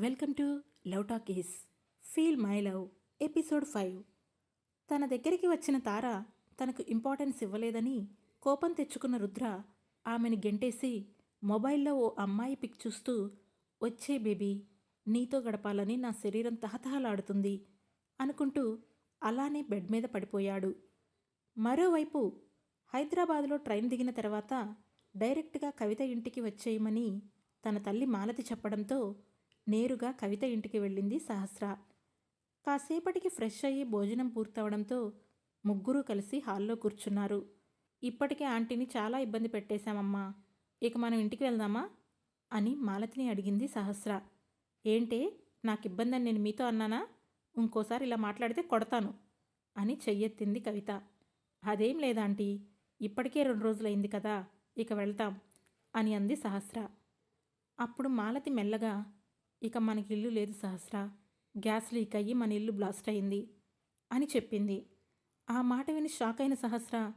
Welcome to love talk is feel my love episode five. తన దగ్గరికి వచ్చిన తార తనకు ఇంపార్టెన్స్ ఇవ్వలేదని కోపం తెచ్చుకున్న రుద్ర ఆమెను గెంటేసి మొబైల్లో ఓ అమ్మాయి పిక్ చూస్తూ వచ్చే బేబీ నీతో గడపాలని నా శరీరం తహతహలాడుతుంది అనుకుంటూ అలానే బెడ్ మీద పడిపోయాడు. మరోవైపు హైదరాబాద్లో ట్రైన్ దిగిన తర్వాత డైరెక్ట్గా కవిత ఇంటికి వచ్చేయమని తన తల్లి మాలతి చెప్పడంతో నేరుగా కవిత ఇంటికి వెళ్ళింది సహస్ర. కాసేపటికి ఫ్రెష్ అయ్యి భోజనం పూర్తవడంతో ముగ్గురు కలిసి హాల్లో కూర్చున్నారు. ఇప్పటికే ఆంటీని చాలా ఇబ్బంది పెట్టేశామమ్మా. ఇక మనం ఇంటికి వెళ్దామా? అని మాలతిని అడిగింది సహస్ర. ఏంటే నాకు ఇబ్బంది అని నేను మీతో అన్నానా? ఇంకోసారి ఇలా మాట్లాడితే కొడతాను అని చెయ్యెత్తింది కవిత. అదేం లేదాంటీ ఇప్పటికే రెండు రోజులైంది కదా ఇక వెళ్తాం అని అంది సహస్ర. అప్పుడు మాలతి మెల్లగా ఇక మనకి ఇల్లు లేదు సహస్ర. గ్యాస్ లీక్ అయ్యి మన ఇల్లు బ్లాస్ట్ అయింది అని చెప్పింది. ఆ మాట విని షాక్ అయిన సహస్ర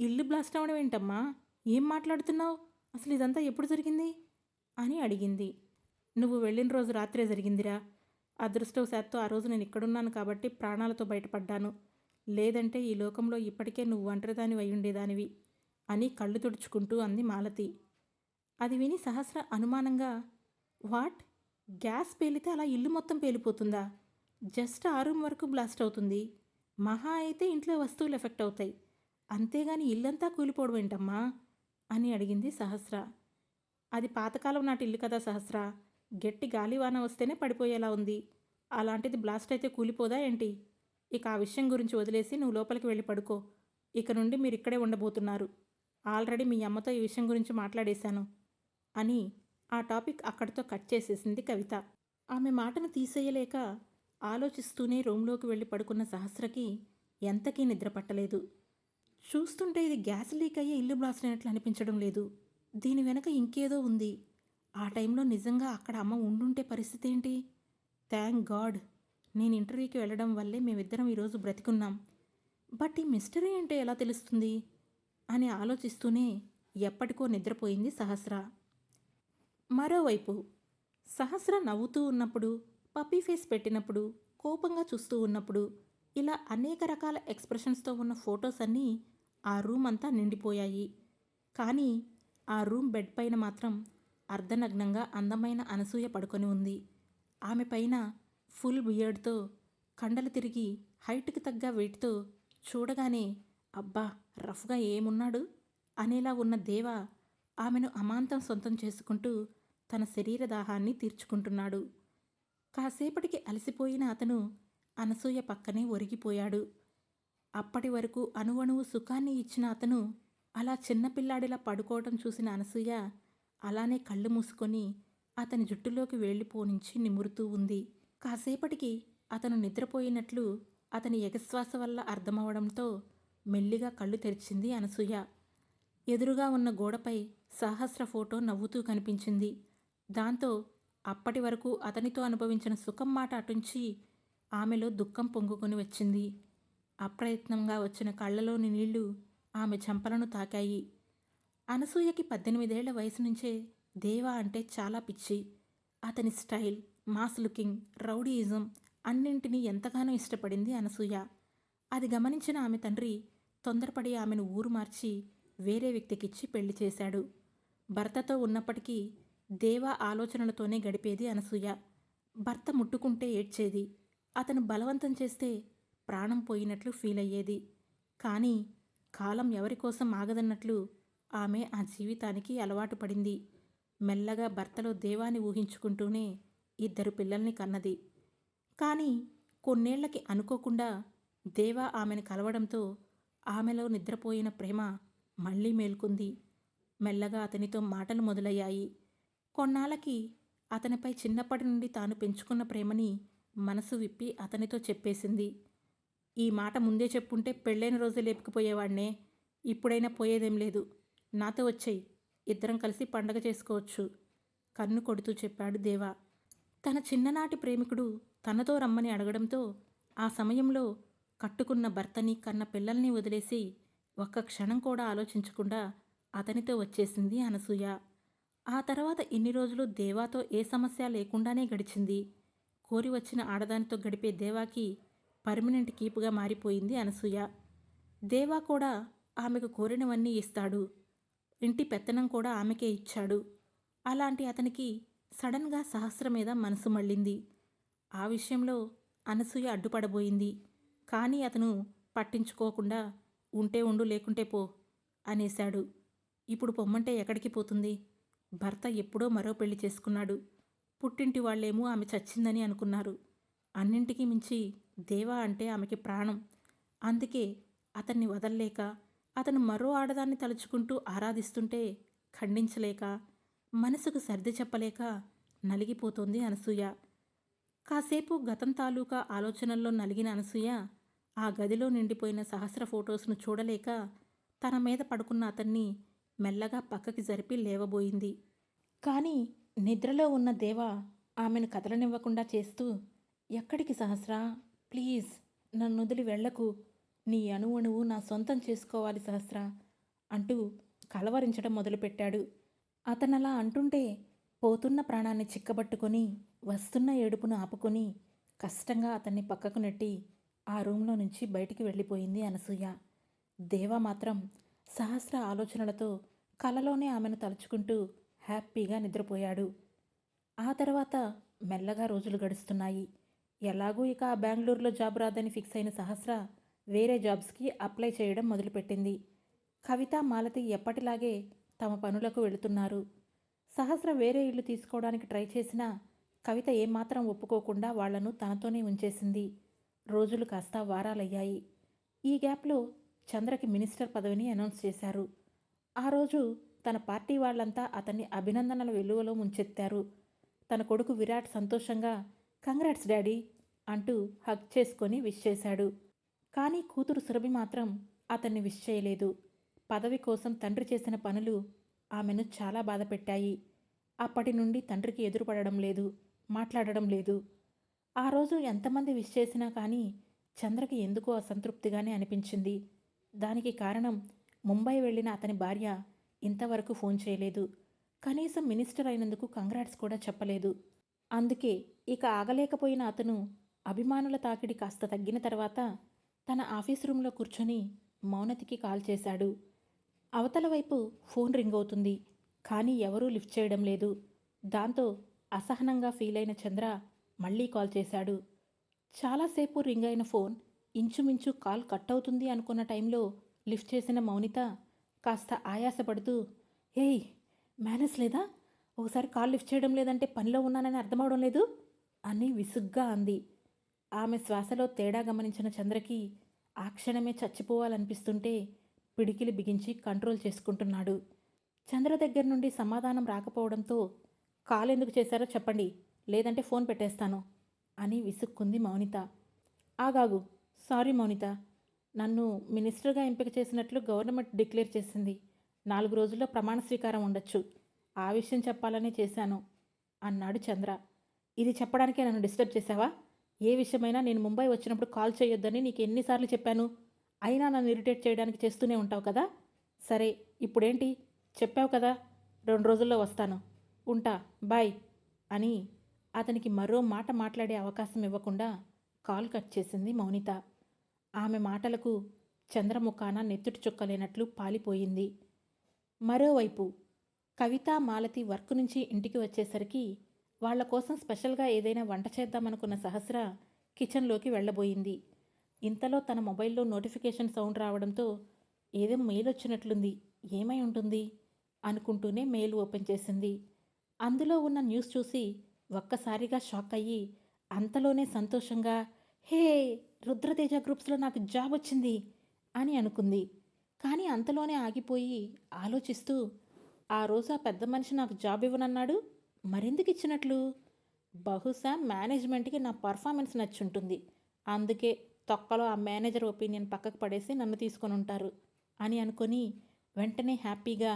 ఇల్లు బ్లాస్ట్ అవ్వడం ఏంటమ్మా? ఏం మాట్లాడుతున్నావు? అసలు ఇదంతా ఎప్పుడు జరిగింది? అని అడిగింది. నువ్వు వెళ్ళిన రోజు రాత్రే జరిగిందిరా. అదృష్టవశాత్తు ఆ రోజు నేను ఇక్కడున్నాను కాబట్టి ప్రాణాలతో బయటపడ్డాను. లేదంటే ఈ లోకంలో ఇప్పటికే నువ్వు ఒంటరిదాని అయి ఉండేదానివి అని కళ్ళు తుడుచుకుంటూ అంది మాలతి. అది విని సహస్ర అనుమానంగా వాట్? గ్యాస్ పేలితే అలా ఇల్లు మొత్తం పేలిపోతుందా? జస్ట్ ఆ రూమ్ వరకు బ్లాస్ట్ అవుతుంది. మహా అయితే ఇంట్లో వస్తువులు ఎఫెక్ట్ అవుతాయి. అంతేగాని ఇల్లంతా కూలిపోవడం ఏంటమ్మా? అని అడిగింది సహస్ర. అది పాతకాలం నాటి ఇల్లు కదా సహస్ర. గట్టి గాలివాన వస్తేనే పడిపోయేలా ఉంది. అలాంటిది బ్లాస్ట్ అయితే కూలిపోదా ఏంటి? ఇక ఆ విషయం గురించి వదిలేసి నువ్వు లోపలికి వెళ్ళి పడుకో. ఇక నుండి మీరు ఇక్కడే ఉండబోతున్నారు. ఆల్రెడీ మీ అమ్మతో ఈ విషయం గురించి మాట్లాడేశాను. అని ఆ టాపిక్ అక్కడితో కట్ చేసేసింది కవిత. ఆమె మాటను తీసేయలేక ఆలోచిస్తూనే రూమ్లోకి వెళ్ళి పడుకున్న సహస్రకి ఎంతకీ నిద్ర పట్టలేదు. చూస్తుంటే ఇది గ్యాస్ లీక్ అయ్యే ఇల్లు బ్లాస్ట్ అయినట్లు అనిపించడం లేదు. దీని వెనక ఇంకేదో ఉంది. ఆ టైంలో నిజంగా అక్కడ అమ్మ ఉండుంటే పరిస్థితి ఏంటి థ్యాంక్ గాడ్! నేను ఇంటర్వ్యూకి వెళ్ళడం వల్లే మేమిద్దరం ఈరోజు బ్రతికున్నాం. బట్ ఈ మిస్టరీ ఏంటో ఎలా తెలుస్తుంది? అని ఆలోచిస్తూనే ఎప్పటికో నిద్రపోయింది సహస్ర. మరోవైపు సహస్ర నవ్వుతూ ఉన్నప్పుడు పప్పీ ఫేస్ పెట్టినప్పుడు కోపంగా చూస్తూ ఉన్నప్పుడు ఇలా అనేక రకాల ఎక్స్ప్రెషన్స్తో ఉన్న ఫొటోస్ అన్నీ ఆ రూమ్ అంతా నిండిపోయాయి. కానీ ఆ రూమ్ బెడ్ పైన మాత్రం అర్ధనగ్నంగా అందమైన అనసూయ పడుకొని ఉంది. ఆమె పైన ఫుల్ బియర్డ్తో కండలు తిరిగి హైట్కి తగ్గ వెయిట్తో చూడగానే అబ్బా రఫ్గా ఏమున్నాడు? అనేలా ఉన్న దేవ ఆమెను అమాంతం సొంతం చేసుకుంటూ తన శరీర దాహాన్ని తీర్చుకుంటున్నాడు. కాసేపటికి అలసిపోయిన అతను అనసూయ పక్కనే ఒరిగిపోయాడు. అప్పటి వరకు అణువణువు సుఖాన్ని ఇచ్చిన అతను అలా చిన్నపిల్లాడిలా పడుకోవటం చూసిన అనసూయ అలానే కళ్ళు మూసుకొని అతని జుట్టులోకి వెళ్ళిపోనించి నిమురుతూ ఉంది. కాసేపటికి అతను నిద్రపోయినట్లు అతని ఎగశ్వాస వల్ల అర్థమవడంతో మెల్లిగా కళ్ళు తెరిచింది అనసూయ. ఎదురుగా ఉన్న గోడపై సహస్ర ఫోటో నవ్వుతూ కనిపించింది. దాంతో అప్పటి వరకు అతనితో అనుభవించిన సుఖం మాట అటుంచి ఆమెలో దుఃఖం పొంగుకొని వచ్చింది. అప్రయత్నంగా వచ్చిన కళ్ళలోని నీళ్ళు ఆమె చెంపలను తాకాయి. అనసూయకి పద్దెనిమిదేళ్ళ వయసు నుంచే దేవా అంటే చాలా పిచ్చి. అతని స్టైల్ మాస్ లుకింగ్ రౌడీయిజం అన్నింటినీ ఎంతగానో ఇష్టపడింది అనసూయ. అది గమనించిన ఆమె తండ్రి తొందరపడి ఆమెను ఊరు మార్చి వేరే వ్యక్తికిచ్చి పెళ్ళి చేశాడు. భర్తతో ఉన్నప్పటికీ దేవా ఆలోచనలతోనే గడిపేది అనసూయ. భర్త ముట్టుకుంటే ఏడ్చేది. అతను బలవంతం చేస్తే ప్రాణం పోయినట్లు ఫీల్ అయ్యేది. కానీ కాలం ఎవరి కోసం ఆగదన్నట్లు ఆమె ఆ జీవితానికి అలవాటు పడింది. మెల్లగా భర్తలో దేవాన్ని ఊహించుకుంటూనే ఇద్దరు పిల్లల్ని కన్నది. కానీ కొన్నేళ్ళకి అనుకోకుండా దేవా ఆమెను కలవడంతో ఆమెలో నిద్రపోయిన ప్రేమ మళ్ళీ మేల్కొంది. మెల్లగా అతనితో మాటలు మొదలయ్యాయి. కొన్నాళ్ళకి అతనిపై చిన్నప్పటి నుండి తాను పెంచుకున్న ప్రేమని మనసు విప్పి అతనితో చెప్పేసింది. ఈ మాట ముందే చెప్పుంటే పెళ్ళైన రోజు లేపుకుపోయేవాడినే. ఇప్పుడైనా పోయేదేం లేదు. నాతో వచ్చేయి. ఇద్దరం కలిసి పండగ చేసుకోవచ్చు. కన్ను కొడుతూ చెప్పాడు దేవా. తన చిన్ననాటి ప్రేమికుడు తనతో రమ్మని అడగడంతో ఆ సమయంలో కట్టుకున్న భర్తని కన్న పిల్లల్ని వదిలేసి ఒక్క క్షణం కూడా ఆలోచించకుండా అతనితో వచ్చేసింది అనసూయ. ఆ తర్వాత ఇన్ని రోజులు దేవాతో ఏ సమస్య లేకుండానే గడిచింది. కోరి వచ్చిన ఆడదానితో గడిపే దేవాకి పర్మనెంట్ కీపుగా మారిపోయింది అనసూయ. దేవా కూడా ఆమెకు కోరినవన్నీ ఇస్తాడు. ఇంటి పెత్తనం కూడా ఆమెకే ఇచ్చాడు. అలాంటి అతనికి సడన్గా సహస్ర మీద మనసు మళ్ళింది. ఆ విషయంలో అనసూయ అడ్డుపడబోయింది. కానీ అతను పట్టించుకోకుండా ఉంటే ఉండు లేకుంటే పో అనేశాడు. ఇప్పుడు పొమ్మంటే ఎక్కడికి పోతుంది? భర్త ఎప్పుడో మరో పెళ్ళి చేసుకున్నాడు. పుట్టింటి వాళ్ళేమో ఆమె చచ్చిందని అనుకున్నారు. అన్నింటికీ మించి దేవా అంటే ఆమెకి ప్రాణం. అందుకే అతన్ని వదల్లేక అతను మరో ఆడదాన్ని తలుచుకుంటూ ఆరాధిస్తుంటే ఖండించలేక మనసుకు సర్ది చెప్పలేక నలిగిపోతోంది అనసూయ. కాసేపు గతం తాలూకా ఆలోచనల్లో నలిగిన అనసూయ ఆ గదిలో నిండిపోయిన సహస్ర ఫొటోస్ను చూడలేక తన మీద పడుకున్న అతన్ని మెల్లగా పక్కకి జరిపి లేవబోయింది. కానీ నిద్రలో ఉన్న దేవ ఆమెను కదలనివ్వకుండా చేస్తూ ఎక్కడికి సహస్రా? ప్లీజ్ నన్ను వదిలి వెళ్ళకు నీ అణువణువు నా సొంతం చేసుకోవాలి సహస్రా అంటూ కలవరించడం మొదలుపెట్టాడు. అతనలా అంటుంటే పోతున్న ప్రాణాన్ని చిక్కబట్టుకొని వస్తున్న ఏడుపును ఆపుకొని కష్టంగా అతన్ని పక్కకు నెట్టి ఆ రూంలో నుంచి బయటికి వెళ్ళిపోయింది అనసూయ. దేవ మాత్రం సహస్ర ఆలోచనలతో కలలోనే ఆమెను తలుచుకుంటూ హ్యాపీగా నిద్రపోయాడు. ఆ తర్వాత మెల్లగా రోజులు గడుస్తున్నాయి. ఎలాగూ ఇక ఆ బెంగళూరులో జాబ్ రాదని ఫిక్స్ అయిన సహస్ర వేరే జాబ్స్కి అప్లై చేయడం మొదలుపెట్టింది. కవిత మాలతి ఎప్పటిలాగే తమ పనులకు వెళుతున్నారు. సహస్ర వేరే ఇల్లు తీసుకోవడానికి ట్రై చేసినా కవిత ఏమాత్రం ఒప్పుకోకుండా వాళ్ళను తనతోనే ఉంచేసింది. రోజులు కాస్త వారాలయ్యాయి. ఈ గ్యాప్లో చంద్రకి మినిస్టర్ పదవిని అనౌన్స్ చేశారు. ఆ రోజు తన పార్టీ వాళ్ళంతా అతన్ని అభినందనల వెలువలో ముంచెత్తారు. తన కొడుకు విరాట్ సంతోషంగా కంగ్రాట్స్ డాడీ అంటూ హగ్ చేసుకొని విష్ చేశాడు. కానీ కూతురు సురభి మాత్రం అతన్ని విష్ చేయలేదు. పదవి కోసం తండ్రి చేసిన పనులు ఆమెను చాలా బాధపెట్టాయి. అప్పటి నుండి తండ్రికి ఎదురుపడడం లేదు మాట్లాడడం లేదు. ఆ రోజు ఎంతమంది విష్ చేసినా కానీ చంద్రకి ఎందుకో అసంతృప్తిగానే అనిపించింది. దానికి కారణం ముంబై వెళ్ళిన అతని భార్య ఇంతవరకు ఫోన్ చేయలేదు. కనీసం మినిస్టర్ అయినందుకు కంగ్రాట్స్ కూడా చెప్పలేదు. అందుకే ఇక ఆగలేకపోయిన అతను అభిమానుల తాకిడి కాస్త తగ్గిన తర్వాత తన ఆఫీస్ రూమ్లో కూర్చొని మౌనతికి కాల్ చేశాడు. అవతల వైపు ఫోన్ రింగ్ అవుతుంది. కానీ ఎవరూ లిఫ్ట్ చేయడం లేదు. దాంతో అసహనంగా ఫీల్ అయిన చంద్ర మళ్ళీ కాల్ చేశాడు. చాలాసేపు రింగ్ అయిన ఫోన్ ఇంచుమించు కాల్ కట్ అవుతుంది అనుకున్న టైంలో లిఫ్ట్ చేసిన మౌనిత కాస్త ఆయాసపడుతూ ఏయ్ మేనేజ్ లేదా? ఒకసారి కాల్ లిఫ్ట్ చేయడం లేదంటే పనిలో ఉన్నానని అర్థమవడం లేదు? అని విసుగ్గా అంది. ఆమె శ్వాసలో తేడా గమనించిన చంద్రకి ఆ క్షణమే చచ్చిపోవాలనిపిస్తుంటే పిడికిలి బిగించి కంట్రోల్ చేసుకుంటున్నాడు. చంద్ర దగ్గర నుండి సమాధానం రాకపోవడంతో కాల్ ఎందుకు చేశారో చెప్పండి లేదంటే ఫోన్ పెట్టేస్తాను అని విసుక్కుంది మౌనిత. ఆగాగు సారీ మౌనిత నన్ను మినిస్టర్గా ఎంపిక చేసినట్లు గవర్నమెంట్ డిక్లేర్ చేసింది. నాలుగు రోజుల్లో ప్రమాణ స్వీకారం ఉండొచ్చు. ఆ విషయం చెప్పాలని చేశాను అన్నాడు చంద్ర. ఇది చెప్పడానికే నన్ను డిస్టర్బ్ చేశావా? ఏ విషయమైనా నేను ముంబై వచ్చినప్పుడు కాల్ చేయొద్దని నీకు ఎన్నిసార్లు చెప్పాను. అయినా నన్ను ఇరిటేట్ చేయడానికి చేస్తూనే ఉంటావు కదా? సరే ఇప్పుడేంటి? చెప్పావు కదా రెండు రోజుల్లో వస్తాను. ఉంటా బాయ్ అని అతనికి మరో మాట మాట్లాడే అవకాశం ఇవ్వకుండా కాల్ కట్ చేసింది మౌనిత. ఆమె మాటలకు చంద్రముఖాన నెత్తుటి చుక్కలేనట్లు పాలిపోయింది. మరోవైపు కవిత మాలతి వర్క్ నుంచి ఇంటికి వచ్చేసరికి వాళ్ళ కోసం స్పెషల్గా ఏదైనా వంట చేద్దామనుకున్న సహస్ర కిచెన్లోకి వెళ్ళబోయింది. ఇంతలో తన మొబైల్లో నోటిఫికేషన్ సౌండ్ రావడంతో ఏదో మెయిల్ వచ్చినట్లుంది. ఏమై ఉంటుంది? అనుకుంటూనే మెయిల్ ఓపెన్ చేసింది. అందులో ఉన్న న్యూస్ చూసి ఒక్కసారిగా షాక్ అయ్యి అంతలోనే సంతోషంగా హే రుద్రతేజ గ్రూప్స్లో నాకు జాబ్ వచ్చింది అని అనుకుంది. కానీ అంతలోనే ఆగిపోయి ఆలోచిస్తూ ఆ రోజు ఆ పెద్ద మనిషి నాకు జాబ్ ఇవ్వనన్నాడు? మరెందుకు ఇచ్చినట్లు? బహుశా మేనేజ్మెంట్కి నా పర్ఫార్మెన్స్ నచ్చుంటుంది. అందుకే తొక్కలో ఆ మేనేజర్ ఒపీనియన్ పక్కకు పడేసి నన్ను తీసుకొని ఉంటారు అని అనుకొని వెంటనే హ్యాపీగా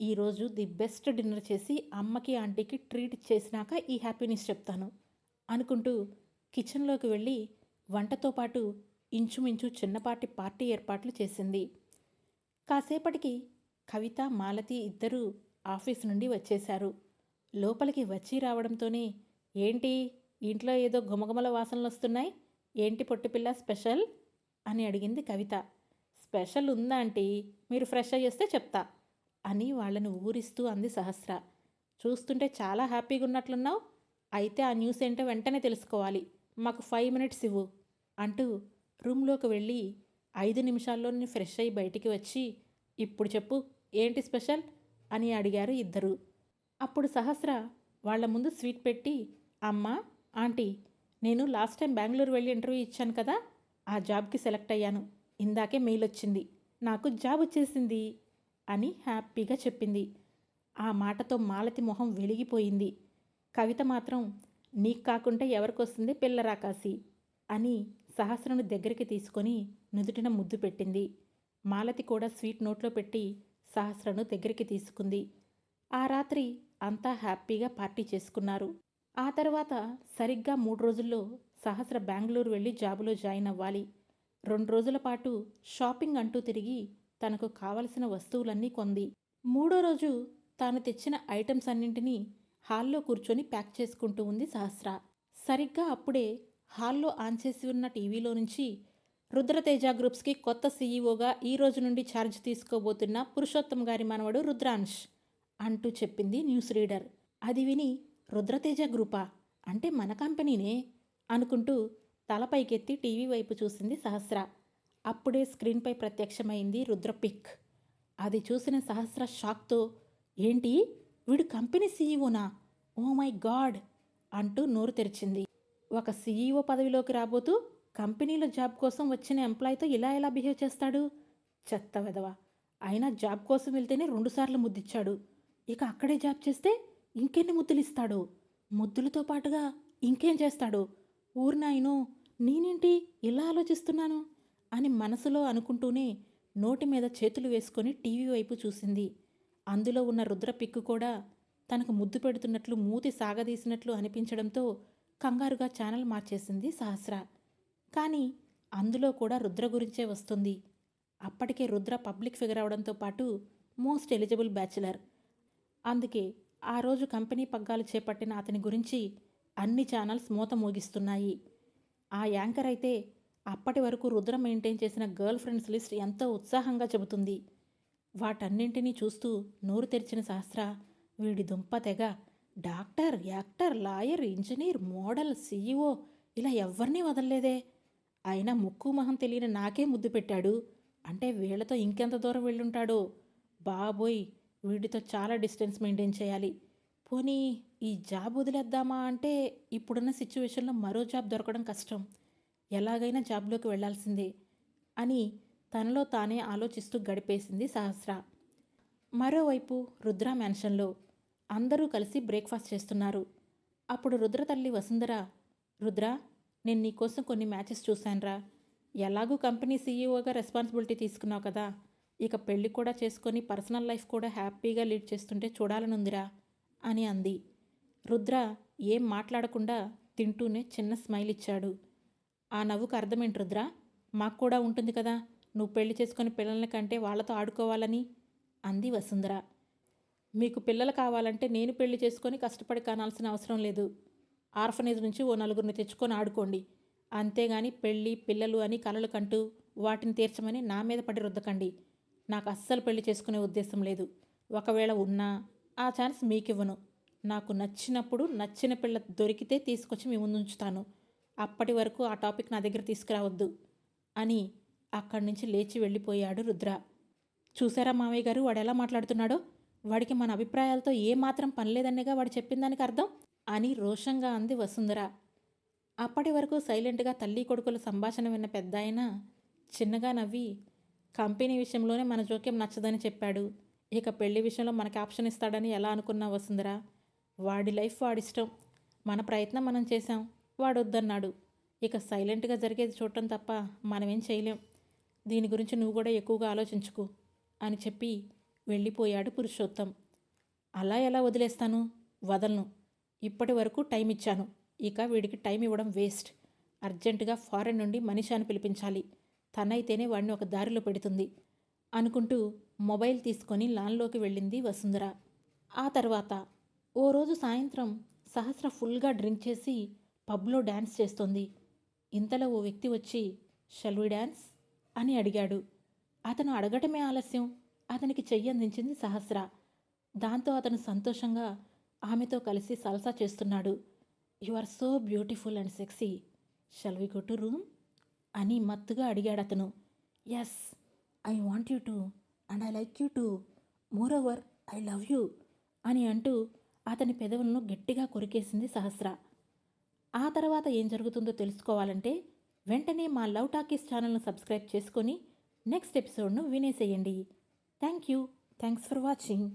ఈరోజు ది బెస్ట్ డిన్నర్ చేసి అమ్మకి ఆంటీకి ట్రీట్ చేసినాక ఈ హ్యాపీనెస్ చెప్తాను అనుకుంటూ కిచెన్లోకి వెళ్ళి వంటతో పాటు ఇంచుమించు చిన్నపాటి పార్టీ ఏర్పాట్లు చేసింది. కాసేపటికి కవిత మాలతి ఇద్దరూ ఆఫీస్ నుండి వచ్చేశారు. లోపలికి వచ్చి రావడంతోనే ఏంటి? ఇంట్లో ఏదో గుమగుమల వాసనలు వస్తున్నాయి? ఏంటి పొట్టిపిల్ల స్పెషల్? అని అడిగింది కవిత. స్పెషల్ ఉందా ఆంటీ? మీరు ఫ్రెష్ అయ్యేస్తే చెప్తా అని వాళ్ళని ఊరిస్తూ అంది సహస్ర. చూస్తుంటే చాలా హ్యాపీగా ఉన్నట్లున్నావు. అయితే ఆ న్యూస్ ఏంటో వెంటనే తెలుసుకోవాలి. మాకు ఫైవ్ మినిట్స్ ఇవ్వు అంటూ రూమ్లోకి వెళ్ళి ఐదు నిమిషాల్లో నేను ఫ్రెష్ అయ్యి బయటికి వచ్చి ఇప్పుడు చెప్పు ఏంటి స్పెషల్ అని అడిగారు ఇద్దరు. అప్పుడు సహస్ర వాళ్ళ ముందు స్వీట్ పెట్టి అమ్మా ఆంటీ నేను లాస్ట్ టైం బెంగళూరు వెళ్ళి ఇంటర్వ్యూ ఇచ్చాను కదా ఆ జాబ్కి సెలెక్ట్ అయ్యాను. ఇందాకే మెయిల్ వచ్చింది. నాకు జాబ్ వచ్చేసింది అని హ్యాపీగా చెప్పింది. ఆ మాటతో మాలతి మొహం వెలిగిపోయింది. కవిత మాత్రం నీకు కాకుండా ఎవరికొస్తుంది పిల్లరాకాశి అని సహస్రను దగ్గరికి తీసుకొని నుదుటిన ముద్దు పెట్టింది. మాలతి కూడా స్వీట్ నోట్లో పెట్టి సహస్రను దగ్గరికి తీసుకుంది. ఆ రాత్రి అంతా హ్యాపీగా పార్టీ చేసుకున్నారు. ఆ తర్వాత సరిగ్గా మూడు రోజుల్లో సహస్ర బెంగళూరు వెళ్ళి జాబులో జాయిన్ అవ్వాలి. రెండు రోజుల పాటు షాపింగ్ అంటూ తిరిగి తనకు కావలసిన వస్తువులన్నీ కొంది. మూడో రోజు తాను తెచ్చిన ఐటమ్స్ అన్నింటినీ హాల్లో కూర్చొని ప్యాక్ చేసుకుంటూ ఉంది సహస్ర. సరిగ్గా అప్పుడే హాల్లో ఆన్ చేసి ఉన్న టీవీలో నుంచి రుద్రతేజ గ్రూప్స్కి కొత్త సీఈఓగా ఈ రోజు నుండి ఛార్జ్ తీసుకోబోతున్న పురుషోత్తం గారి మనవడు రుద్రాంశ్ అంటూ చెప్పింది న్యూస్ రీడర్. అది విని రుద్రతేజ గ్రూపా? అంటే మన కంపెనీనే? అనుకుంటూ తలపైకెత్తి టీవీ వైపు చూసింది సహస్ర. అప్పుడే స్క్రీన్పై ప్రత్యక్షమైంది రుద్ర పిక్. అది చూసిన సహస్ర షాక్తో ఏంటి? వీడు కంపెనీ సీఈఓనా? Oh my god! అంటూ నోరు తెరిచింది. ఒక సీఈఓ పదవిలోకి రాబోతూ కంపెనీలో జాబ్ కోసం వచ్చిన ఎంప్లాయ్తో ఇలా ఎలా బిహేవ్ చేస్తాడు? చెత్త వెదవ అయినా జాబ్ కోసం వెళ్తేనే రెండుసార్లు ముద్దిచ్చాడు. ఇక అక్కడే జాబ్ చేస్తే ఇంకెన్ని ముద్దులిస్తాడు? ముద్దులతో పాటుగా ఇంకేం చేస్తాడు? ఊరినాయనో నేనేంటి ఇలా ఆలోచిస్తున్నాను? అని మనసులో అనుకుంటూనే నోటి మీద చేతులు వేసుకొని టీవీ వైపు చూసింది. అందులో ఉన్న రుద్ర పిక్కు కూడా తనకు ముద్దు పెడుతున్నట్లు మూతి సాగదీసినట్లు అనిపించడంతో కంగారుగా ఛానల్ మార్చేసింది సహస్ర. కానీ అందులో కూడా రుద్ర గురించే వస్తుంది. అప్పటికే రుద్ర పబ్లిక్ ఫిగర్ అవడంతో పాటు మోస్ట్ ఎలిజిబుల్ బ్యాచులర్. అందుకే ఆ రోజు కంపెనీ పగ్గాలు చేపట్టిన అతని గురించి అన్ని ఛానల్స్ మూత మోగిస్తున్నాయి. ఆ యాంకర్ అయితే అప్పటి వరకు రుద్ర మెయింటైన్ చేసిన గర్ల్ ఫ్రెండ్స్ లిస్ట్ ఎంతో ఉత్సాహంగా చెబుతుంది. వాటన్నింటినీ చూస్తూ నోరు తెరిచిన శాస్త్ర వీడి దుంప తెగ doctor actor lawyer engineer model CEO ఇలా ఎవరినీ వదలలేదే? అయినా ముక్కు మొహం తెలియని నాకే ముద్దు పెట్టాడు. అంటే వీళ్ళతో ఇంకెంత దూరం వెళ్ళుంటాడో? బాబోయ్ వీడితో చాలా డిస్టెన్స్ మెయింటైన్ చేయాలి. పోనీ ఈ జాబ్ వదిలేద్దామా అంటే ఇప్పుడున్న సిచ్యువేషన్లో మరో జాబ్ దొరకడం కష్టం. ఎలాగైనా జాబ్లోకి వెళ్ళాల్సిందే అని తనలో తానే ఆలోచిస్తూ గడిపేసింది సహస్ర. మరోవైపు రుద్ర మ్యాన్షన్లో అందరూ కలిసి బ్రేక్ఫాస్ట్ చేస్తున్నారు. అప్పుడు రుద్ర తల్లి వసుంధర రుద్ర నేను నీకోసం కొన్ని మ్యాచెస్ చూశానురా. ఎలాగూ కంపెనీ సీఈఓగా రెస్పాన్సిబిలిటీ తీసుకున్నావు కదా. ఇక పెళ్ళి కూడా చేసుకొని పర్సనల్ లైఫ్ కూడా హ్యాపీగా లీడ్ చేస్తుంటే చూడాలనుందిరా అని అంది. రుద్ర ఏం మాట్లాడకుండా తింటూనే చిన్న స్మైల్ ఇచ్చాడు ఆ నవ్వుకు అర్థమేంటి రుద్ర? మాకు కూడా ఉంటుంది కదా. నువ్వు పెళ్ళి చేసుకుని పిల్లలని కంటే వాళ్ళతో ఆడుకోవాలని అంది వసుంధర. మీకు పిల్లలు కావాలంటే నేను పెళ్ళి చేసుకొని కష్టపడి కానాల్సిన అవసరం లేదు. ఆర్ఫనేజ్ నుంచి ఓ నలుగురిని తెచ్చుకొని ఆడుకోండి. అంతేగాని పెళ్ళి పిల్లలు అని కలలు కంటూ వాటిని తీర్చమని నా మీద పడి రుద్దకండి. నాకు అస్సలు పెళ్ళి చేసుకునే ఉద్దేశం లేదు. ఒకవేళ ఉన్నా ఆ ఛాన్స్ మీకివ్వను. నాకు నచ్చినప్పుడు నచ్చిన పిల్ల దొరికితే తీసుకొచ్చి మీ ముందు ఉంచుతాను అప్పటి వరకు ఆ టాపిక్ నా దగ్గర తీసుకురావద్దు అని అక్కడి నుంచి లేచి వెళ్ళిపోయాడు రుద్ర. చూసారా మామయ్య గారు వాడు ఎలా మాట్లాడుతున్నాడో? వాడికి మన అభిప్రాయాలతో ఏమాత్రం పనిలేదనేగా వాడు చెప్పిన దానికి అర్థం? అని రోషంగా అంది వసుంధర. అప్పటి వరకు సైలెంట్గా తల్లి కొడుకుల సంభాషణ విన్న పెద్ద ఆయన చిన్నగా నవ్వి కంపెనీ విషయంలోనే మన జోక్యం నచ్చదని చెప్పాడు. ఇక పెళ్ళి విషయంలో మనకి ఆప్షన్ ఇస్తాడని ఎలా అనుకున్నా వసుంధర? వాడి లైఫ్ వాడిష్టం మన ప్రయత్నం మనం చేశాం. వాడు వద్దన్నాడు ఇక సైలెంట్గా జరిగేది చూడటం తప్ప మనమేం చేయలేం. దీని గురించి నువ్వు కూడా ఎక్కువగా ఆలోచించుకు అని చెప్పి వెళ్ళిపోయాడు పురుషోత్తం. అలా ఎలా వదిలేస్తాను? వదలను. ఇప్పటి వరకు టైం ఇచ్చాను. ఇక వీడికి టైం ఇవ్వడం వేస్ట్. అర్జెంటుగా ఫారెన్ నుండి మనిషాన్ని పిలిపించాలి. తనైతేనే వాడిని ఒక దారిలో పెడుతుంది అనుకుంటూ మొబైల్ తీసుకొని లాన్లోకి వెళ్ళింది వసుంధర. ఆ తర్వాత ఓ రోజు సాయంత్రం సహస్ర ఫుల్గా డ్రింక్ చేసి పబ్లో డ్యాన్స్ చేస్తోంది. ఇంతలో ఓ వ్యక్తి వచ్చి షల్వి డ్యాన్స్ అని అడిగాడు. అతను అడగటమే ఆలస్యం. అతనికి చెయ్యి అందించింది సహస్ర. దాంతో అతను సంతోషంగా ఆమెతో కలిసి సల్సా చేస్తున్నాడు. You are so beautiful and sexy. Shall we go to room? అని మత్తుగా అడిగాడు అతను. Yes I want you too and I like you too. Moreover I love you అని అంటూ అతని పెదవులను గట్టిగా కొరికేసింది సహస్ర. ఆ తర్వాత ఏం జరుగుతుందో తెలుసుకోవాలంటే వెంటనే మా లవ్ టాకీస్ ఛానల్ను సబ్స్క్రైబ్ చేసుకొని నెక్స్ట్ ఎపిసోడ్ను వినేసేయండి. Thank you. Thanks for watching.